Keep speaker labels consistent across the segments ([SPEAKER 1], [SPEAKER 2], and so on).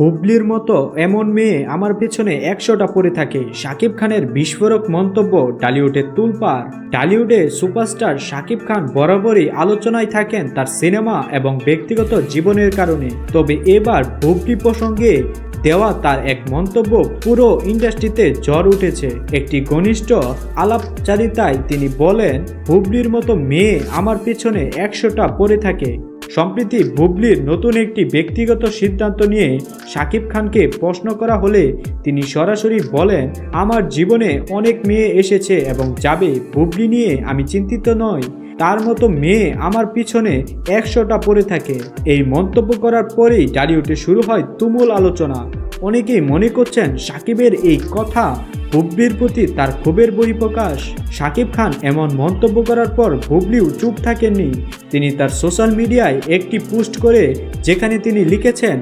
[SPEAKER 1] হুবলির মতো এমন মেয়ে আমার পেছনে একশোটা পড়ে থাকে। শাকিব খানের বিস্ফোরক মন্তব্য টালিউডের তুলপার টালিউডে সুপারস্টার শাকিব খান বরাবরই আলোচনায় থাকেন তার সিনেমা এবং ব্যক্তিগত জীবনের কারণে। তবে এবার হুবলি প্রসঙ্গে দেওয়া তার এক মন্তব্য পুরো ইন্ডাস্ট্রিতে জ্বর উঠেছে। একটি ঘনিষ্ঠ আলাপচারিতায় তিনি বলেন, হুবলির মতো মেয়ে আমার পেছনে একশোটা পড়ে থাকে। সম্প্রতি বুবলির নতুন একটি ব্যক্তিগত সিদ্ধান্ত নিয়ে শাকিব খানকে প্রশ্ন করা হলে তিনি সরাসরি বলেন, আমার জীবনে অনেক মেয়ে এসেছে এবং যাবে বুবলি নিয়ে আমি চিন্তিত নই। তার মতো মেয়ে আমার পিছনে একশোটা পড়ে থাকে। এই মন্তব্য করার পরেই টালিউডে শুরু হয় তুমুল আলোচনা। অনেকেই মনে করছেন সাকিবের এই কথা বুবলির প্রতি তার ক্ষোভের বহিঃপ্রকাশ। শাকিব খান এমন মন্তব্য করার পর বুবলিও চুপ থাকেননি। তিনি তার সোশ্যাল মিডিয়ায় একটি পোস্ট করে যেখানে তিনি লিখেছেন,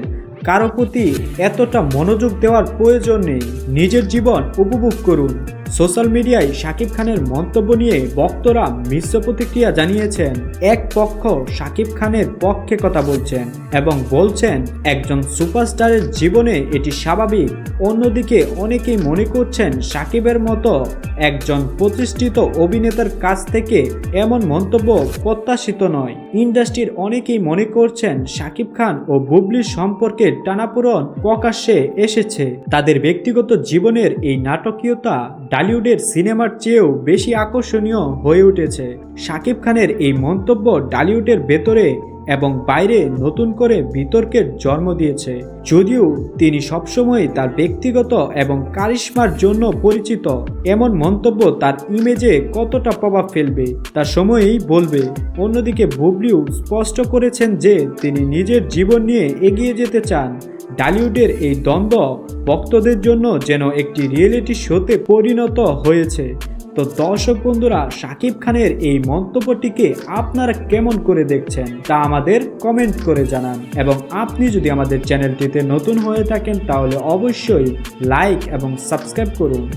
[SPEAKER 1] কারও প্রতি এতটা মনোযোগ দেওয়ার প্রয়োজন নেই। নিজের জীবন উপভোগ করুন। সোশ্যাল মিডিয়ায় শাকিব খানের মন্তব্য নিয়ে বক্তরা মিশ্র প্রতিক্রিয়া জানিয়েছেন, এক পক্ষ শাকিব খানের পক্ষে কথা বলছেন এবং বলছেন, একজন সুপারস্টারের জীবনে এটি স্বাভাবিক। অন্যদিকে অনেকেই মনে করছেন শাকিবের মতো একজন প্রতিষ্ঠিত অভিনেতার কাছ থেকে এমন মন্তব্য প্রত্যাশিত নয়। ইন্ডাস্ট্রির অনেকেই মনে করছেন শাকিব খান ও বুবলির সম্পর্কে টানাপোড়ন প্রকাশ্যে এসেছে। তাদের ব্যক্তিগত জীবনের এই নাটকীয়তা ডালিউডের সিনেমার চেয়েও বেশি আকর্ষণীয় হয়ে উঠেছে। শাকিব খানের এই মন্তব্য ডালিউডের ভেতরে এবং বাইরে নতুন করে বিতর্কের জন্ম দিয়েছে। যদিও তিনি সবসময় তার ব্যক্তিগত এবং কারিশ্মার জন্য পরিচিত। এমন মন্তব্য তার ইমেজে কতটা প্রভাব ফেলবে তার সময়েই বলবে। অন্যদিকে বুবলিও স্পষ্ট করেছেন যে তিনি নিজের জীবন নিয়ে এগিয়ে যেতে চান। ডালিউডের এই দ্বন্দ্ব ভক্তদের জন্য যেন একটি রিয়েলিটি শোতে পরিণত হয়েছে। তো দর্শক বন্ধুরা, শাকিব খানের এই মন্তব্যটিকে আপনারা কেমন করে দেখছেন তা আমাদের কমেন্ট করে জানান। এবং আপনি যদি আমাদের চ্যানেলটিতে নতুন হয়ে থাকেন, তাহলে অবশ্যই লাইক এবং সাবস্ক্রাইব করুন।